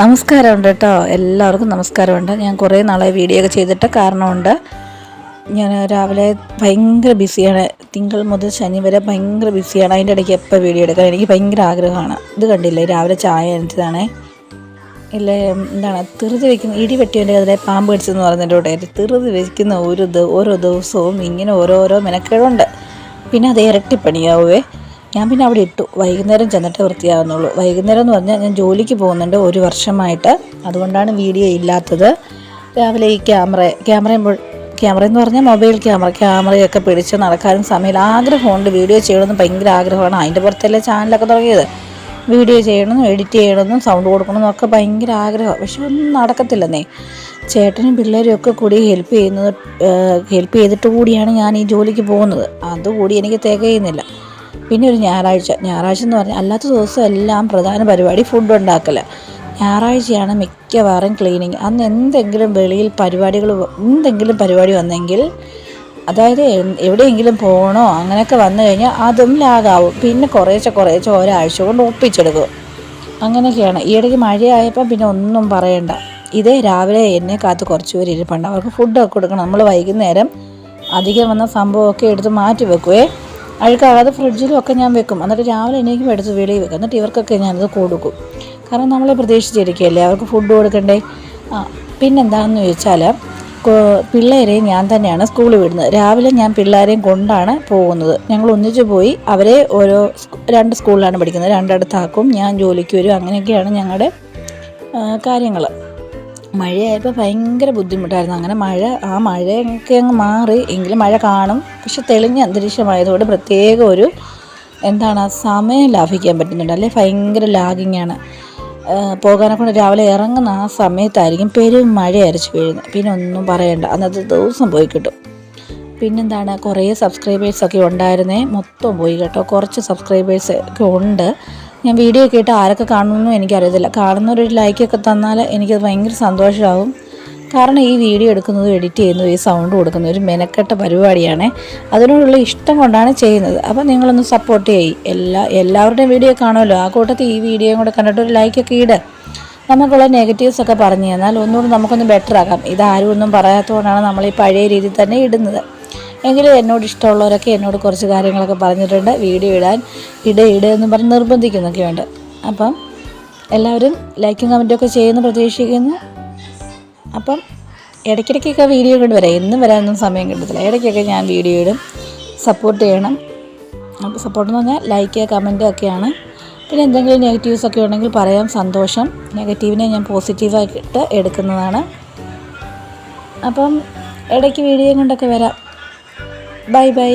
നമസ്കാരമുണ്ട് കേട്ടോ. എല്ലാവർക്കും നമസ്കാരമുണ്ട്. ഞാൻ കുറേ നാളെ വീഡിയോ ഒക്കെ ചെയ്തിട്ട് കാരണമുണ്ട്. ഞാൻ രാവിലെ ഭയങ്കര ബിസിയാണ്. തിങ്കൾ മുതൽ ശനി വരെ ഭയങ്കര ബിസിയാണ്. അതിന്റെ ഇടയ്ക്ക് എപ്പോൾ വീഡിയോ എടുക്കാൻ എനിക്ക് ഭയങ്കര ആഗ്രഹമാണ്. ഇത് കണ്ടില്ലേ? രാവിലെ ചായ അനച്ചതാണ് ഇല്ലേ എന്താണ്? തെറുതി വെക്കുന്ന ഇടി വെട്ടിയതിന്റെ അതിലെ പാമ്പ് കടിച്ചെന്ന് പറയുന്നതിന്റെ കൂടെ തെറുതി വെക്കുന്ന ഒരു ഓരോ ദിവസവും ഇങ്ങനെ ഓരോരോ മെനക്കേടുണ്ട്. പിന്നെ അത് ഇരട്ടിപ്പണിയാവുമേ ഞാൻ പിന്നെ അവിടെ ഇട്ടു. വൈകുന്നേരം ചെന്നിട്ട് വൃത്തിയാകുന്നുള്ളൂ വൈകുന്നേരം എന്ന് പറഞ്ഞാൽ ഞാൻ ജോലിക്ക് പോകുന്നുണ്ട് ഒരു വർഷമായിട്ട്. അതുകൊണ്ടാണ് വീഡിയോ ഇല്ലാത്തത്. രാവിലെ ഈ ക്യാമറ ക്യാമറയും ക്യാമറ എന്ന് പറഞ്ഞാൽ മൊബൈൽ ക്യാമറ ക്യാമറയൊക്കെ പിടിച്ച് നടക്കാനും സമയമില്ല. ആഗ്രഹമുണ്ട് വീഡിയോ ചെയ്യണമെന്ന് ഭയങ്കര ആഗ്രഹമാണ്. അതിന്റെ പുറത്തല്ലേ ചാനലൊക്കെ തുടങ്ങിയത്. വീഡിയോ ചെയ്യണമെന്നും എഡിറ്റ് ചെയ്യണമെന്നും സൗണ്ട് കൊടുക്കണമെന്നും ഒക്കെ ഭയങ്കര ആഗ്രഹമാണ് പക്ഷെ ഒന്നും നടക്കത്തില്ലെന്നേ. ചേട്ടനും പിള്ളേരും ഒക്കെ കൂടി ഹെൽപ്പ് ചെയ്യുന്നത് ഹെൽപ്പ് ചെയ്തിട്ട് കൂടിയാണ് ഞാൻ ഈ ജോലിക്ക് പോകുന്നത്. അതുകൂടി എനിക്ക് തികയുന്നില്ല. പിന്നെ ഒരു ഞായറാഴ്ച. ഞായറാഴ്ച എന്ന് പറഞ്ഞാൽ അല്ലാത്ത ദിവസം എല്ലാം പ്രധാന പരിപാടി ഫുഡ് ഉണ്ടാക്കൽ ഞായറാഴ്ചയാണ് മിക്കവാറും ക്ലീനിങ് അന്ന് എന്തെങ്കിലും വെളിയിൽ പരിപാടികൾ എന്തെങ്കിലും പരിപാടി വന്നെങ്കിൽ അതായത് എവിടെയെങ്കിലും പോകണോ അങ്ങനെയൊക്കെ വന്നു കഴിഞ്ഞാൽ അതും ലാഗാവും. പിന്നെ കുറേശ്ശെ കുറേശ്ശെ ഒരാഴ്ച കൊണ്ട് ഒപ്പിച്ചെടുക്കും. അങ്ങനെയൊക്കെയാണ്. ഈ ഇടയ്ക്ക് മഴയായപ്പോൾ പിന്നെ ഒന്നും പറയണ്ട. ഇതേ രാവിലെ എന്നെ കാത്ത് കുറച്ച് പേര് ഇരിപ്പുണ്ട്. അവർക്ക് ഫുഡൊക്കെ കൊടുക്കണം. നമ്മൾ വൈകുന്നേരം അധികം വന്ന സംഭവമൊക്കെ എടുത്ത് മാറ്റി വെക്കുവേ. അഴുക്കാകാതെ ഫ്രിഡ്ജിലും ഒക്കെ ഞാൻ വെക്കും. എന്നിട്ട് രാവിലെ എനിക്ക് എടുത്ത് വെളിയിൽ വെക്കും. എന്നിട്ട് ഇവർക്കൊക്കെ ഞാനത് കൊടുക്കും. കാരണം നമ്മൾ പ്രതീക്ഷിച്ചിരിക്കുകയല്ലേ? അവർക്ക് ഫുഡ് കൊടുക്കണ്ടേ? പിന്നെന്താണെന്ന് ചോദിച്ചാൽ പിള്ളേരെ ഞാൻ തന്നെയാണ് സ്കൂളിൽ വിടുന്നത്. രാവിലെ ഞാൻ പിള്ളേരെയും കൊണ്ടാണ് പോകുന്നത്. ഞങ്ങൾ ഒന്നിച്ച് പോയി അവരെ ഓരോ രണ്ട് സ്കൂളിലാണ് പഠിക്കുന്നത്. രണ്ടിടത്താക്കും. ഞാൻ ജോലിക്ക് വരും. അങ്ങനെയൊക്കെയാണ് ഞങ്ങളുടെ കാര്യങ്ങൾ മഴയായപ്പോൾ ഭയങ്കര ബുദ്ധിമുട്ടായിരുന്നു. അങ്ങനെ മഴ ആ മഴയൊക്കെ അങ്ങ് മാറി. എങ്കിലും മഴ കാണും. പക്ഷെ തെളിഞ്ഞ അന്തരീക്ഷമായതുകൊണ്ട് പ്രത്യേക ഒരു എന്താണ് സമയം ലാഭിക്കാൻ പറ്റുന്നുണ്ട്. അല്ലെ? ഭയങ്കര ലാഗിങ്ങാണ് പോകാനെ കൊണ്ട് രാവിലെ ഇറങ്ങുന്ന ആ സമയത്തായിരിക്കും പെരും മഴ അരച്ചു വീഴുന്നത്. പിന്നെ ഒന്നും പറയണ്ട. അന്നത്തെ ദിവസം പോയി കിട്ടും. പിന്നെന്താണ് കുറേ സബ്സ്ക്രൈബേഴ്സൊക്കെ ഉണ്ടായിരുന്നേ. മൊത്തം പോയി കേട്ടോ. കുറച്ച് സബ്സ്ക്രൈബേഴ്സ് ഒക്കെ ഉണ്ട്. ഞാൻ വീഡിയോ കേട്ട് ആരൊക്കെ കാണുമെന്നും എനിക്കറിയത്തില്ല. കാണുന്നവരൊരു ലൈക്കൊക്കെ തന്നാൽ എനിക്കത് ഭയങ്കര സന്തോഷമാകും കാരണം ഈ വീഡിയോ എടുക്കുന്നതും എഡിറ്റ് ചെയ്യുന്നതും ഈ സൗണ്ട് കൊടുക്കുന്നതും ഒരു മെനക്കെട്ട പരിപാടിയാണ്. അതിനോടുള്ള ഇഷ്ടം കൊണ്ടാണ് ചെയ്യുന്നത്. അപ്പോൾ നിങ്ങളൊന്ന് സപ്പോർട്ട് ചെയ്യും. എല്ലാ എല്ലാവരുടെയും വീഡിയോ കാണുമല്ലോ. ആ കൂട്ടത്തിൽ ഈ വീഡിയോയും കൂടെ കണ്ടിട്ട് ഒരു ലൈക്കൊക്കെ ഇട്. നമുക്കുള്ള നെഗറ്റീവ്സ് ഒക്കെ പറഞ്ഞു തന്നാൽ ഒന്നുകൂടി നമുക്കൊന്ന് ബെറ്റർ ആക്കാം. ഇതാരും ഒന്നും പറയാത്തതുകൊണ്ടാണ് നമ്മൾ ഈ പഴയ രീതിയിൽ തന്നെ ഇടുന്നത്. എങ്കിലും എന്നോട് ഇഷ്ടമുള്ളവരൊക്കെ എന്നോട് കുറച്ച് കാര്യങ്ങളൊക്കെ പറഞ്ഞിട്ടുണ്ട്. വീഡിയോ ഇടാൻ ഇട ഇട എന്ന് പറഞ്ഞ് നിർബന്ധിക്കുന്നൊക്കെയുണ്ട് അപ്പം എല്ലാവരും ലൈക്കും കമന്റും ഒക്കെ ചെയ്യുമെന്ന് പ്രതീക്ഷിക്കുന്നു. അപ്പം ഇടയ്ക്കിടയ്ക്കൊക്കെ വീഡിയോ കൊണ്ട് വരാം. എന്നും വരാനൊന്നും സമയം കിട്ടത്തില്ല. ഇടയ്ക്കൊക്കെ ഞാൻ വീഡിയോ ഇടും. സപ്പോർട്ട് ചെയ്യണം. അപ്പോൾ സപ്പോർട്ട് എന്ന് പറഞ്ഞാൽ ലൈക്ക് കമന്റ് ഒക്കെയാണ്. പിന്നെ എന്തെങ്കിലും നെഗറ്റീവ്സ് ഒക്കെ ഉണ്ടെങ്കിൽ പറയാം. സന്തോഷം. നെഗറ്റീവിനെ ഞാൻ പോസിറ്റീവായിട്ട് എടുക്കുന്നതാണ്. അപ്പം ഇടയ്ക്ക് വീഡിയോ കൊണ്ടൊക്കെ വരാം. Bye bye